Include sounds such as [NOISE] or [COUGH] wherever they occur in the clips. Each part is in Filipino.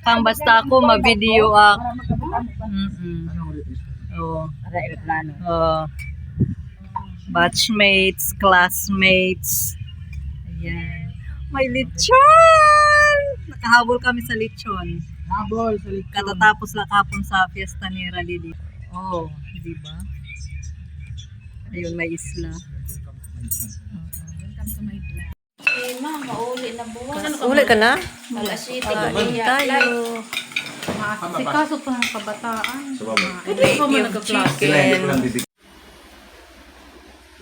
Kang basta ako, ma-video ako. Mm-mm. Oo. Para aeroplano. Oh. Batchmates, classmates. Ayan. May lechon! Nakahabol kami sa lechon. Habol sa likod. Katatapos lang kapon sa fiesta ni Ralili. Oh, di ba? Ayun, may isla. Uli ka na? Kain Tayo. Si kaso pa ng kabataan. Native chicken. Chicken.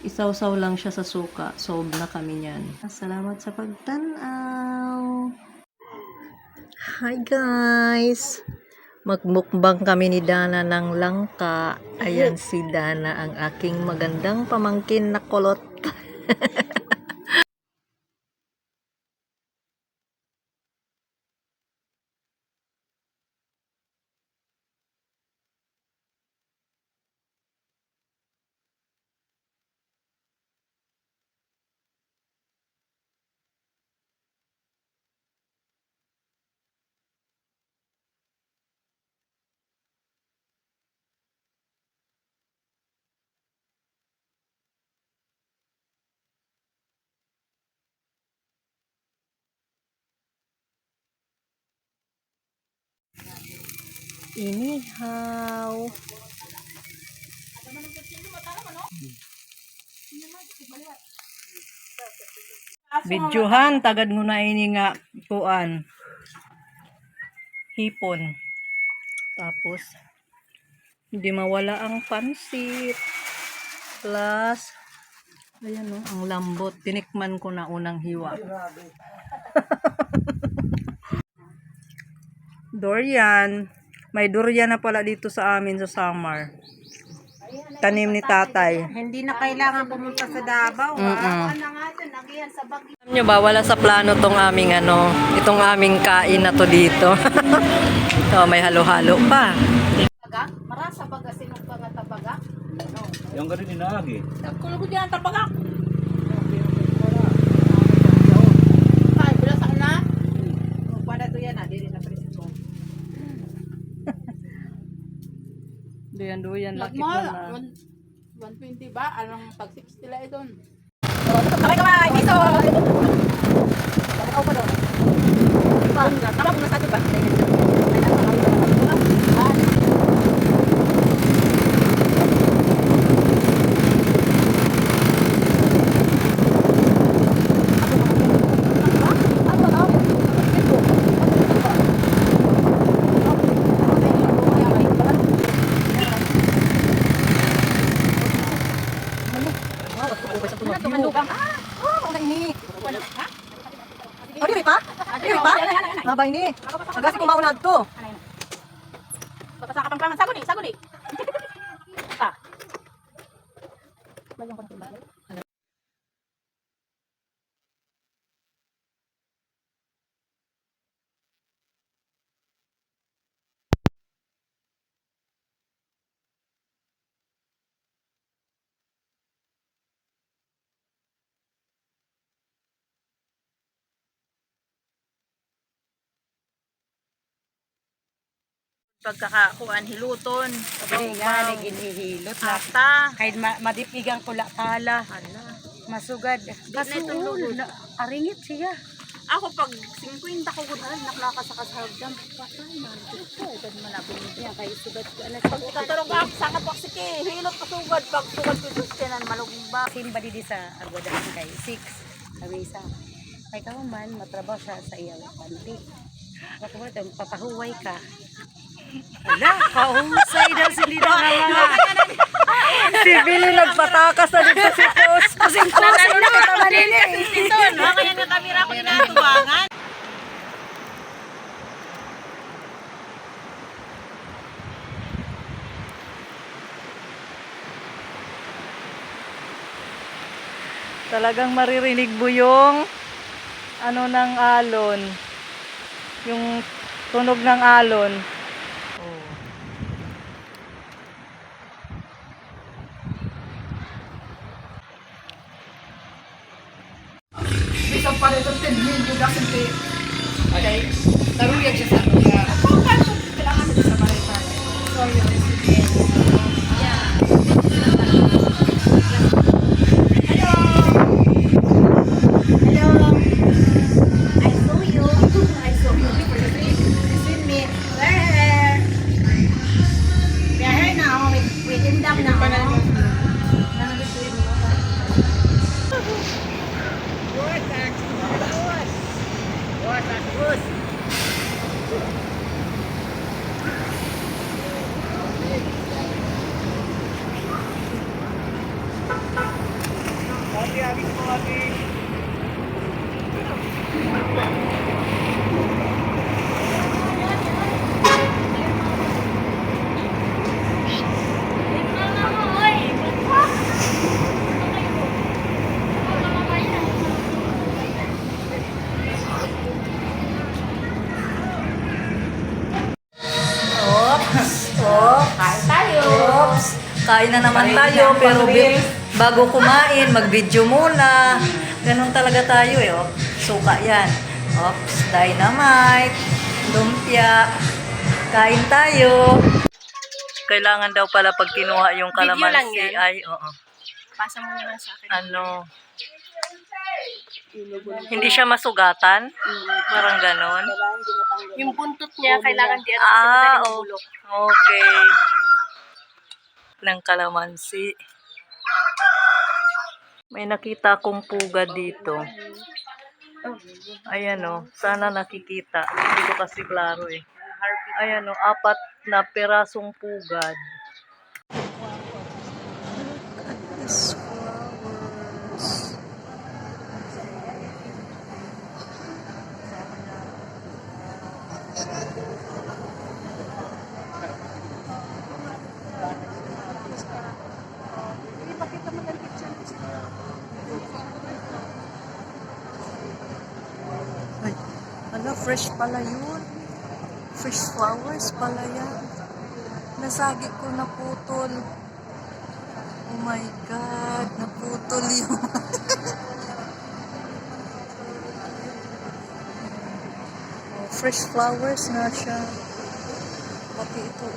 Isaw-saw lang siya sa suka. Sob na kami niyan. Salamat sa pagtanaw. Hi guys! Magmukbang kami ni Dana ng langka. Ayan si Dana, ang aking magandang pamangkin na kulot. [LAUGHS] Inihaw. Bidyohan, tagad mo na ini nga kuan. Hipon. Tapos, hindi mawala ang pansit. Plus, ayan o, ang lambot. Tinikman ko na unang hiwa. [LAUGHS] durian. May durian na pala dito sa amin sa summer. Tanim ni tatay. Hindi na kailangan pumunta sa Davao. Mm-mm. Alam nyo ba, wala sa plano tong aming ano, itong aming kain na to dito. Ito, [LAUGHS] may halo-halo pa. Tabaga? Marasa baga sinong ka nga tabaga? Yung ganun inagi. Kulo ko diyan tabaga. Ay, bila sa na. Pada to yan ah, dili na presko. Duyan-duyan, laki Mahal, na. 120 ba? Anong pag 60 lang ito? Kamay kamay, piso! Tama ko na sa ito ba? Ano Mabay ni. Agasi kumaunad to. Baka sa kapang saguni, saguni. Ah. [LAUGHS] Pagkakakuan hiluton. Hindi nga, naginihilot na. Ata. Kahit ma madipigang kula tala. Masugad. Kasuul. na, aringit siya. Ako pag 50 ko gud ay naklaka sa kasagdam. Patay man. Ito, edad man ako niya kay sugad ko anak. Pag ikatarong ako sa kapak sige, hilot pasugad pag sugad ko sustenan maluging ba. Simba di sa agwadan kay 6 kami isa. Kay ka man matrabaho siya sa iyang panti. Baka mo papahuway ka. Ala, kahusay daw si Lida na mga. Si Billy nagpatakas na dito si Pos. Kasing Pos. Ito, kaya nga kamera ko inatuwangan. Talagang maririnig mo yung ano ng alon. Yung tunog ng alon. Yeah. Kain na naman tayo, pero bago kumain, mag-video muna. Ganon talaga tayo eh, oh. Suka yan. Oops! Dynamite! Lumpia! Kain tayo! Kailangan daw pala pag kinuha yung Video lang kalamansi yan? ay, oo. Pasa mo na lang sa akin. Ano, hindi siya masugatan? Parang ganon. Yung buntot niya, kailangan di Ah, ah, oh, okay. Ng kalamansi. May nakita akong puga dito. Ayan o, sana nakikita. Hindi ko kasi klaro eh. Ayan o, apat na perasong pugad. Ay, ano, fresh pala yun. Fresh flowers pala yan. Nasagi ko naputol. Oh my God, naputol yun. [LAUGHS] fresh flowers na siya. Pati ito.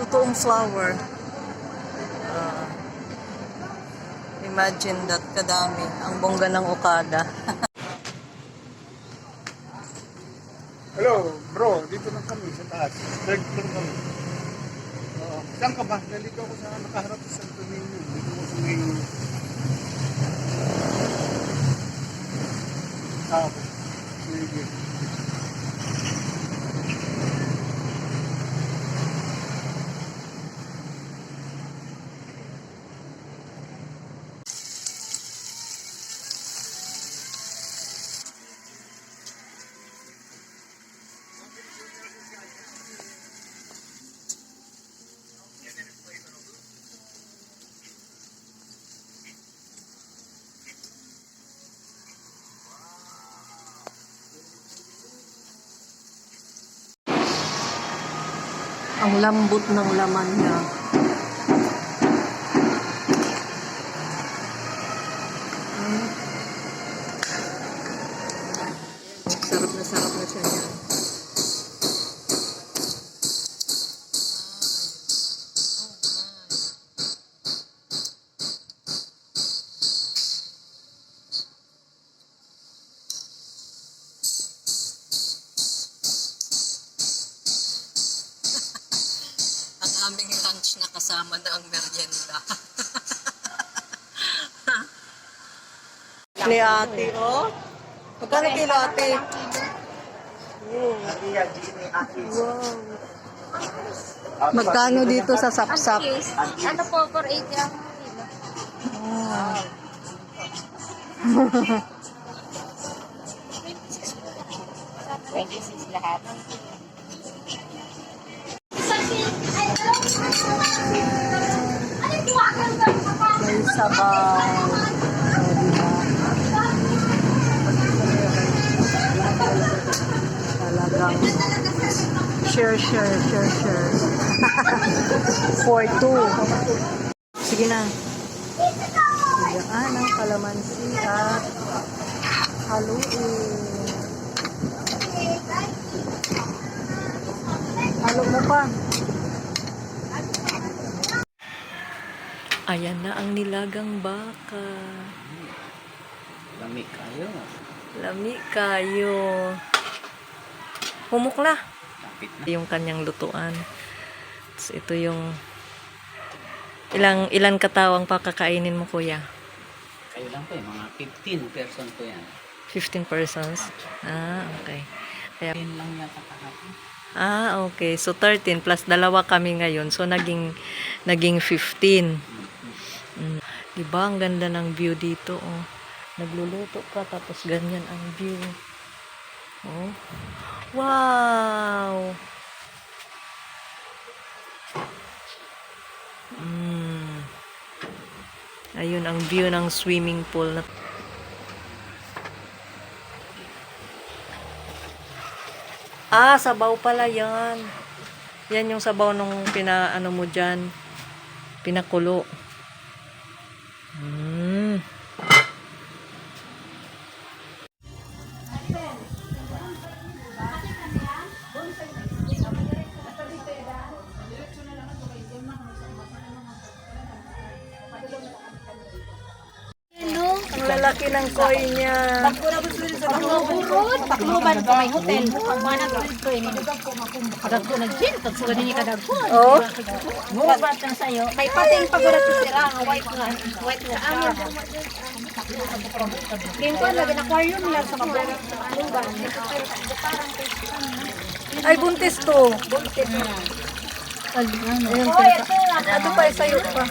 Totoong flower. Ah. Imagine that kadami. Ang bongga ng Okada. [LAUGHS] Hello, bro. Dito lang kami sa taas. Third floor kami. Oo. Saan ka ba? Nalito ako sa nakaharap sa Santo Niño. Dito ko sa may... Ah, sige. Ang lambot ng laman niya. Kasama na ang merienda. [LAUGHS] Ni ate, oh. Magkano kilo ate? Wow. Magkano dito sa sapsap? Ano po, 480 ang kilo. [LAUGHS] Oh. 26 lahat. May sabaw. O? Talagang share, share, share, share. [LAUGHS] For two. Sige na. Bigyan ng kalamansi at haluin. Halo mo pa. Ayan na ang nilagang baka. Lami kayo. Lami kayo. Humukla. Lapit na. Yung kanyang lutuan. Tapos ito yung ilang ilan katawang pakakainin mo kuya? Kayo lang po eh. Mga 15 person po yan. 15 persons. Ah, okay. Kaya 10 lang yata kahapon. Ah, okay. So 13 plus dalawa kami ngayon. So naging naging 15. Mm. Diba? Ang ganda ng view dito, oh. Nagluluto ka, tapos ganyan ang view. Oh. Wow! Mm. Ayun ang view ng swimming pool na Ah, sabaw pala yan. Yan yung sabaw nung pinaano mo dyan. Pinakulo. Lalaki ng koi niya. Pakluban ko may hotel. Mana ko ini. Kadag ko nag-gym. Tagsugan din kadag ko. Oh, Mubat lang sa'yo. May pating pagulat ko sila. White nga. White nga. Game ko lagi na aquarium lang sa pakluban. ay buntis to. Ayun, pinaka- Ito pa isayo pa.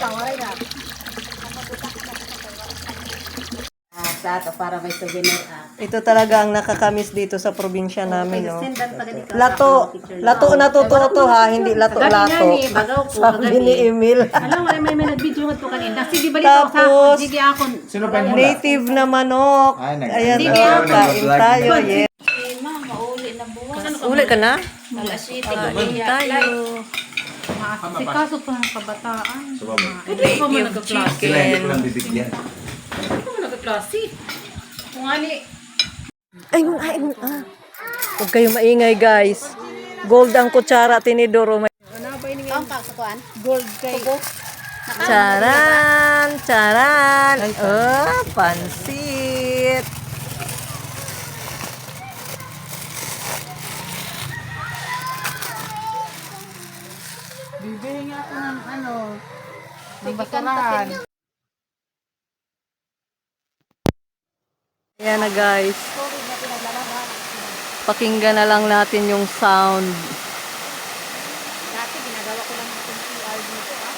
Sa ato para may souvenir ah. Ito talaga ang nakakamis dito sa probinsya namin, no. Pa. Lato, lato na totoo to ha, hindi lato lato. Bagaw ko. Sabi ni Emil. Alam mo, may may nag-video nga to kanina. Sige, balik ako Tapos, sa Sige ako. Sino pa yung native na manok. Ay, nag- Ayan, Sige, oh, ako. kain tayo. Yes. mauli na buwan. Uli ka na? Alas 7. Kain tayo. Si kaso pa ng kabataan. Native chicken. bibigyan. Hindi ko nagkaklase. Kung ani, Ay, ay, ah. Huwag kayo maingay, guys. Gold ang kutsara, tinidoro. May... ang kakakuan, gold kay. Charan! Charan! Oh, pansit! Bibili nga ako ng ano, ng basurahan. Ayan na, guys. Pakinggan na lang natin yung sound. Dati ginagawa ko lang itong PR dito ah.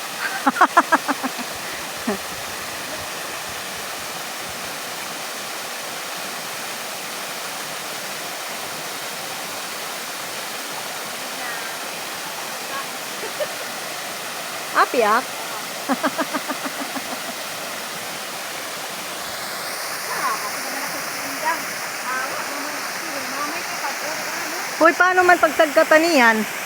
Apiak? [LAUGHS] Hoy, paano man pagtagkataniyan?